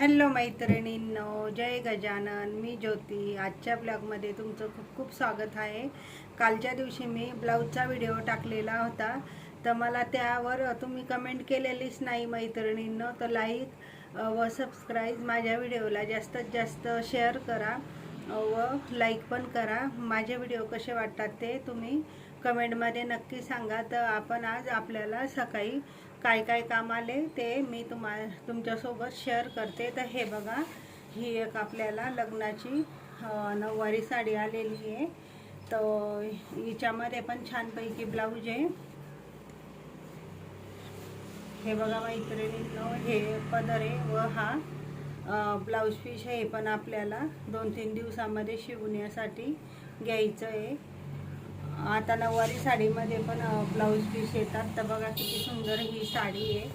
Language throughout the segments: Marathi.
हॅलो मैत्रिणींनो जय गजानन मी ज्योती. आजच्या ब्लॉगमध्ये तुमचं खूप खूप स्वागत आहे. कालच्या दिवशी मी ब्लाऊजचा व्हिडिओ टाकलेला होता. तर मला त्यावर तुम्ही कमेंट केलेलीच नाही मैत्रिणींनो. तर लाईक व सबस्क्राईब माझ्या व्हिडिओला जास्तीत जास्त शेअर करा व लाईक पण करा. माझे व्हिडिओ कसे वाटतात ते तुम्ही कमेंटमध्ये नक्की सांगा. तर आपण आज आपल्याला सकाळी काय काय काम आले ते मी तुम्हा तुमच्यासोबत शेअर करते. तर हे बघा ही एक आपल्याला लग्नाची नऊवारी साडी आलेली आहे. तर हिच्यामध्ये पण छानपैकी ब्लाऊज आहे. हे बघा मैत्रिणींनो हे पदर आहे व हा ब्लाऊज पीस हे पण आपल्याला दोन तीन दिवसामध्ये शिवण्यासाठी घ्यायचं आहे. आता नऊवारी साडीमध्ये पण ब्लाऊज पीस येतात. तर बघा किती सुंदर ही साडी आहे.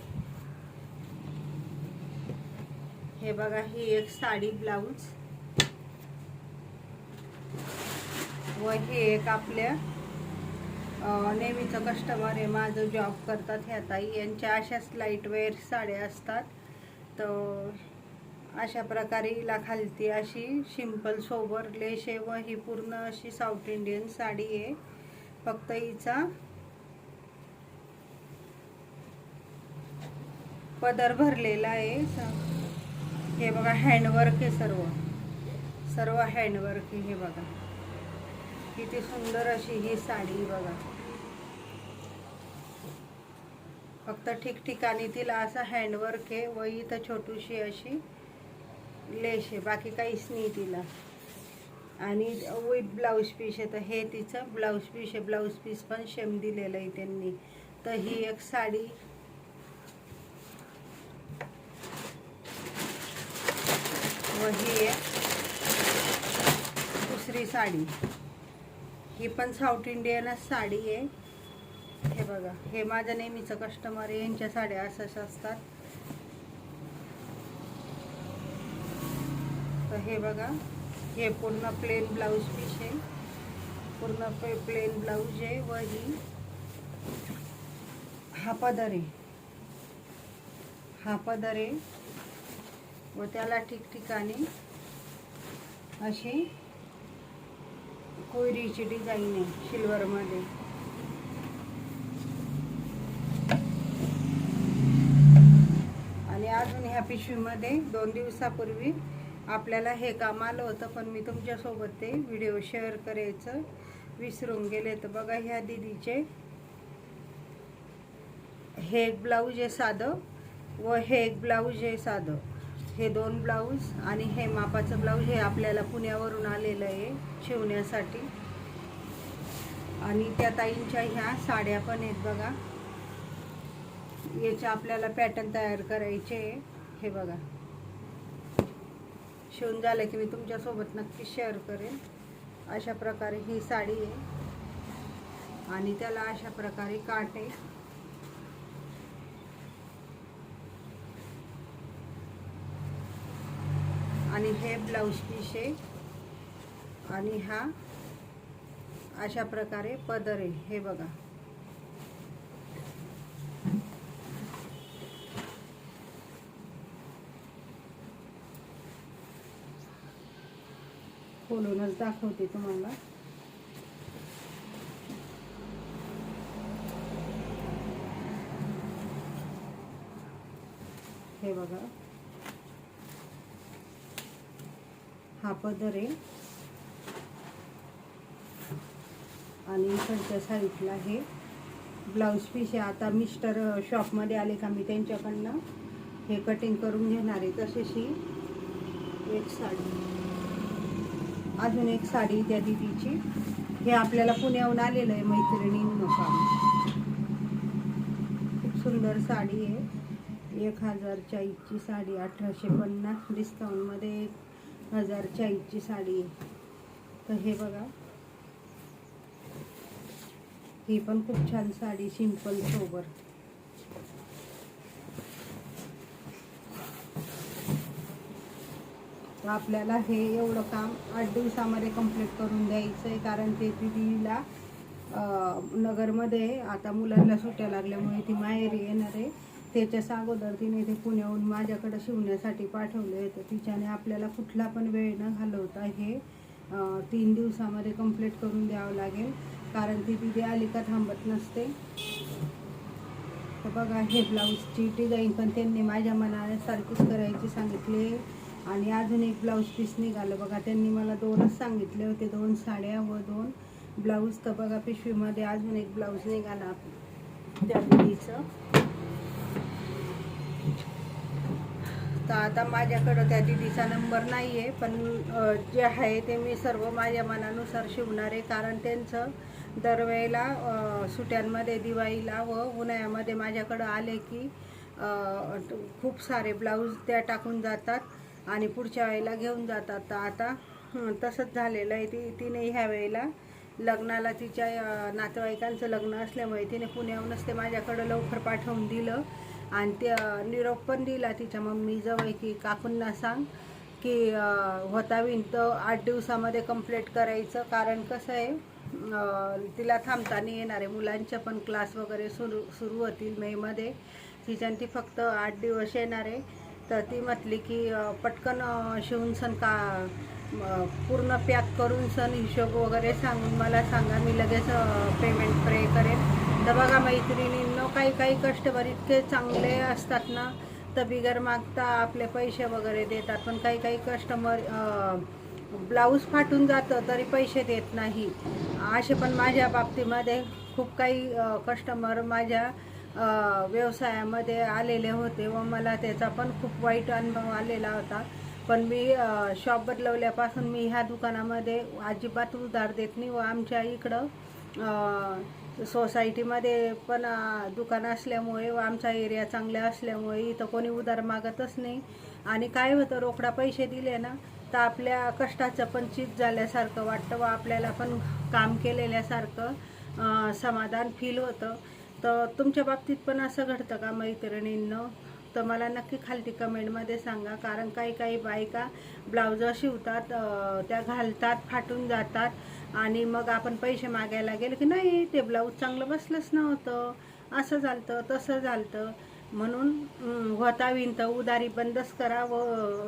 हे बघा ही एक साडी ब्लाऊज व हे एक आपल्या नेहमीचं कस्टमर आहे. माझं जॉब करतात ह्या ताई. यांच्या अशाच लाईटवेअर साड्या असतात. तर अशा प्रकारे हिला खालती अशी सिंपल सोबर लेश आहे व ही पूर्ण अशी साऊथ इंडियन साडी आहे. फक्त हिचा पदर भरलेला आहे. हे बघा हँडवर्क आहे सर्व. सर्व हँडवर्क आहे हे बघा. किती सुंदर अशी ही साडी बघा. फक्त ठिकठिकाणी तिला असं हँडवर्क आहे व इथं छोटूशी अशी लेश आहे. बाकी काहीच नाही तिला. आणि विथ ब्लाऊज पीस आहे. तर हे तिचं ब्लाऊज पीस आहे. ब्लाऊज पीस पण शेम दिलेलं आहे त्यांनी. तर ही एक साडी. व ही एक दुसरी साडी. ही पण साऊथ इंडियनच साडी आहे. हे बघा. हे माझं नेहमीचं कस्टमर आहे. यांच्या साड्या असंच असतात. तर हे बघा. हे पूर्ण प्लेन ब्लाऊज पीस आहे. पूर्ण पे प्लेन ब्लाऊज आहे व ही हा पदर आहे. हा पदर आहे. व त्याला ठिकठिकाणी अशी कोयरीची डिझाईन आहे सिल्वरमध्ये आणि अजून ह्या पिशवीमध्ये दोन दिवसापूर्वी आपल्याला हे काम आलं होतं पण मी तुमच्यासोबत ते व्हिडिओ शेअर करायचं विसरून गेले तर बघा ह्या दिदीचे हे एक ब्लाऊज आहे साधं व हे एक ब्लाऊज आहे साधं. हे दोन ब्लाऊज आणि हे मापाचं ब्लाऊज हे आपल्याला पुण्यावरून आलेलं आहे शिवण्यासाठी. आणि त्या ताईंच्या ह्या साड्या पण आहेत बघा. याचे आपल्याला पॅटर्न तयार करायचे आहे. हे बघा. शिवून झालं की मी तुमच्यासोबत नक्की शेअर करेन. अशा प्रकारे ही साडी आहे. आणि त्याला अशा प्रकारे काटे आणि हे ब्लाऊज पीस आहे. आणि हा अशा प्रकारे पदर आहे. हे बघा. खोलूनच दाखवते तुम्हाला. हे बघा. हा पदर आहे. आणि इकडच्या साईडला हे ब्लाऊज पीस आहे. आता मिस्टर शॉपमध्ये आले का मी त्यांच्याकडनं. हे कटिंग करून घेणार आहे तसेशी ही एक साडी. अजून एक साडी त्या दिदीची. हे आपल्याला पुण्याहून आलेलं आहे मैत्रिणींनो नका खूप सुंदर साडी आहे. एक हजार चाळीसची साडी अठराशे पन्नास डिस्काउंटमध्ये एक हजार चाळीसची साडी आहे. तर हे बघा. ही पण खूप छान साडी सिंपल सोबर आपल्याला हे एवढं काम आठ दिवसामध्ये कंप्लीट करून द्यायचं आहे कारण ते दिदीला नगरमध्ये आता मुलांना सुट्ट्या लागल्यामुळे ती माहेरी येणार आहे. त्याच्याच अगोदर तिने ते पुण्याहून माझ्याकडं शिवण्यासाठी पाठवले होते. तिच्याने आपल्याला कुठला पण वेळ न घालवता हे तीन दिवसामध्ये कंप्लीट करून द्यावं लागेल. कारण ती दीदी आली का थांबत नसते. तर बघा हे ब्लाऊजची डिझाईन पण त्यांनी माझ्या मनाने सारखीच करायची सांगितली. आणि अजून एक ब्लाऊज पीस निघालं. बघा त्यांनी मला दोनच सांगितले होते. दोन साड्या व दोन ब्लाऊज तर बघा पिशवीमध्ये अजून एक ब्लाऊज निघाला. त्या दिदीचं तर आता माझ्याकडं त्या दिदीचा नंबर नाही आहे पण जे आहे ते मी सर्व माझ्या मनानुसार शिवणार आहे. कारण त्यांचं दरवेळेला सुट्यांमध्ये दिवाळीला व उन्हाळ्यामध्ये माझ्याकडं आले की खूप सारे ब्लाऊज त्या टाकून जातात. आणि पुढच्या वेळेला घेऊन जातात. तर आता तसंच झालेलं आहे. ती तिने ह्या वेळेला लग्नाला तिच्या नातेवाईकांचं लग्न असल्यामुळे तिने पुण्याहूनच ते माझ्याकडं लवकर पाठवून दिलं. आणि ते निरोप पण दिला तिच्या मम्मीजवळ की काकूंना सांग की होता विनतं आठ दिवसामध्ये कंप्लीट करायचं. कारण कसं आहे तिला थांबताना येणार आहे. मुलांचे पण क्लास वगैरे सुरू सुरू होतील मेमध्ये तिच्यानं ती फक्त आठ दिवस येणार आहे. तर ती म्हटली की पटकन शिवून सण का पूर्ण पॅक करून सण हिशोब वगैरे सांगून मला सांगा मी लगेच पेमेंट प्रे करेन. तर बघा मैत्रिणींनो काही काही कस्टमर इतके चांगले असतात ना तर बिगर मागता आपले पैसे वगैरे देतात. पण काही काही कस्टमर ब्लाऊज फाटून जातं तरी पैसे देत नाही. असे पण माझ्या बाबतीमध्ये खूप काही कस्टमर माझ्या व्यवसायामध्ये आलेले होते व मला त्याचा पण खूप वाईट अनुभव आलेला होता. पण मी शॉप बदलवल्यापासून मी ह्या दुकानामध्ये अजिबात उधार देत नाही व आमच्या इकडं सोसायटीमध्ये पण दुकान असल्यामुळे व आमचा एरिया चांगला असल्यामुळे इथं कोणी उधार मागतच नाही. आणि काय होतं रोकडा पैसे दिले ना तर आपल्या कष्टाचं पण चीज झाल्यासारखं वाटतं व आपल्याला पण काम केलेल्यासारखं समाधान फील होतं. तर तुमच्या बाबतीत पण असं घडतं का मैत्रिणींनं? तर मला नक्की खालती कमेंटमध्ये सांगा. कारण काही काही बायका ब्लाऊज शिवतात त्या घालतात फाटून जातात आणि मग आपण पैसे मागायला गेले की नाही ते ब्लाऊज चांगलं बसलंच नव्हतं. असं झालतं तसं झालतं. म्हणून होता विनत उदारी बंदच करा व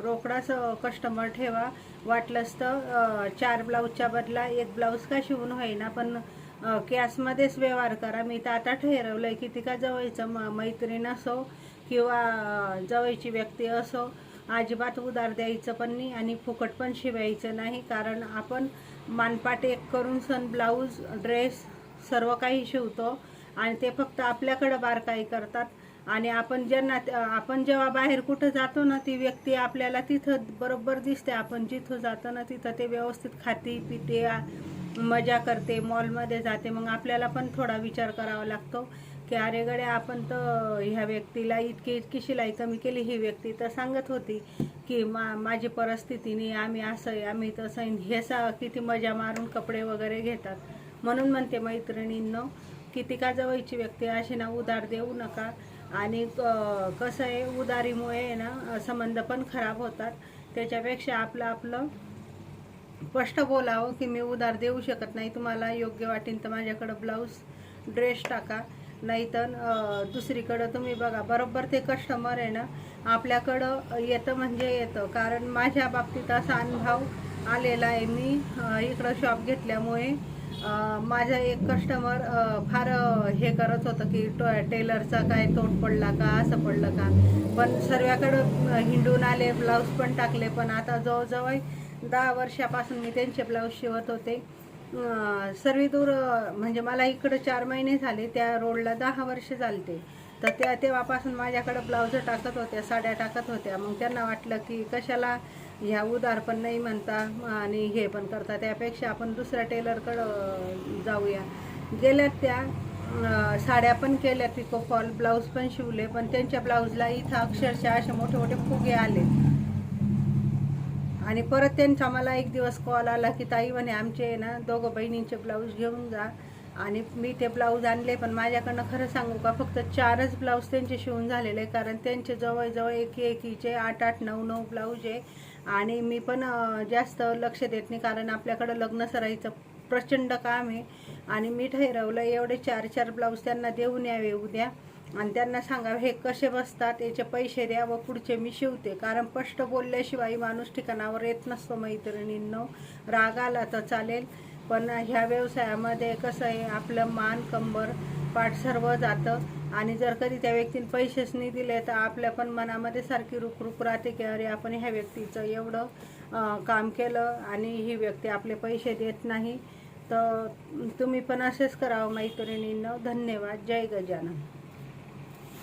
रोकडाच कस्टमर ठेवा. वाटलंच तर चार ब्लाऊजच्या बदला एक ब्लाऊज का शिवून होईना पण कॅशमध्येच व्यवहार करा. मी तर आता ठरवलंय की तिका जवळचं म मैत्रीण असो किंवा जवळची व्यक्ती असो अजिबात उधार द्यायचं पण नाही आणि फुकट पण शिवायचं नाही. कारण आपण मानपाट एक करून सण ब्लाऊज ड्रेस सर्व काही शिवतो आणि ते फक्त आपल्याकडं बारकाई करतात. आणि आपण ज्यांना आपण जेव्हा बाहेर कुठं जातो ना ती व्यक्ती आपल्याला तिथं बरोबर दिसते. आपण जिथं जातो ना तिथं ते व्यवस्थित खाती पिते मजा करते मॉलमध्ये जाते. मग आपल्याला पण थोडा विचार करावा लागतो की अरे गड्या आपण तर ह्या व्यक्तीला इतकी इतकी शिलाई कमी केली ही व्यक्ती तर सांगत होती की मा माझी परिस्थितीने आम्ही असं आहे आम्ही तसं हे सा किती मजा मारून कपडे वगैरे घेतात. म्हणून म्हणते मैत्रिणींनो किती का जवळची व्यक्ती अशी ना उधार देऊ नका. आणि क- कसं आहे उधारीमुळे आहे ना संबंध पण खराब होतात. त्याच्यापेक्षा आपलं आपलं स्पष्ट बोलावं की मी उधार देऊ शकत नाही. तुम्हाला योग्य वाटेल तर माझ्याकडं ब्लाऊज ड्रेस टाका. नाहीतर तर दुसरीकडं तुम्ही बघा बरोबर ते कस्टमर आहे ना आपल्याकडं येतं म्हणजे येतं. कारण माझ्या बाबतीत असा अनुभव आलेला आहे. मी इकडं शॉप घेतल्यामुळे माझा एक कस्टमर फार हे करत होतं की टो टेलरचा काय तोट पडला का असं पडलं का. पण सर्वाकडं हिंडून आले ब्लाऊज पण टाकले. पण आता जवळजवळ दहा वर्षापासून मी त्यांचे ब्लाऊज शिवत होते. सर्वी दूर म्हणजे मला इकडं चार महिने झाले त्या रोडला दहा वर्ष चालते तर त्या तेव्हापासून माझ्याकडं ब्लाऊज टाकत होत्या साड्या टाकत होत्या. मग त्यांना वाटलं की कशाला ह्या उदार पण नाही म्हणता आणि हे पण करता. त्यापेक्षा आपण दुसऱ्या टेलरकडं जाऊया. गेल्यात त्या साड्या पण केल्या पिको फॉल ब्लाऊज पण शिवले. पण त्यांच्या ब्लाऊजला इथं अक्षरशः असे मोठे मोठे फुगे आले. आणि परत त्यांचा मला एक दिवस कॉल आला की ताई म्हणे आमचे आहे ना दोघं बहिणींचे ब्लाऊज घेऊन जा. आणि मी ते ब्लाऊज आणले पण माझ्याकडनं खरं सांगू का फक्त चारच ब्लाऊज त्यांचे शिवून झालेले आहे कारण त्यांचे जवळजवळ एक एकीचे आठ आठ नऊ नऊ ब्लाऊज आहे. आणि मी पण जास्त लक्ष देत नाही कारण आपल्याकडं लग्न सराईचं प्रचंड काम आहे. आणि मी ठरवलं एवढे चार चार ब्लाऊज त्यांना देऊन यावे उद्या. आणि त्यांना सांगावं हे कसे बसतात? याचे पैसे द्या व पुढचे मी शिवते. कारण स्पष्ट बोलल्याशिवाय माणूस ठिकाणावर येत नसतो मैत्रिणींनो. राग आला तर चालेल पण ह्या व्यवसायामध्ये कसं आहे आपलं मान कंबर पाठ सर्व जातं. आणि जर कधी त्या व्यक्तीने पैसेच नाही दिले तर आपल्या पण मनामध्ये सारखी रुकरुक राहते की अरे आपण ह्या व्यक्तीचं एवढं काम केलं आणि ही व्यक्ती आपले पैसे देत नाही. तर तुम्ही पण असेच करावं मैत्रिणींना. धन्यवाद. जय गजानन.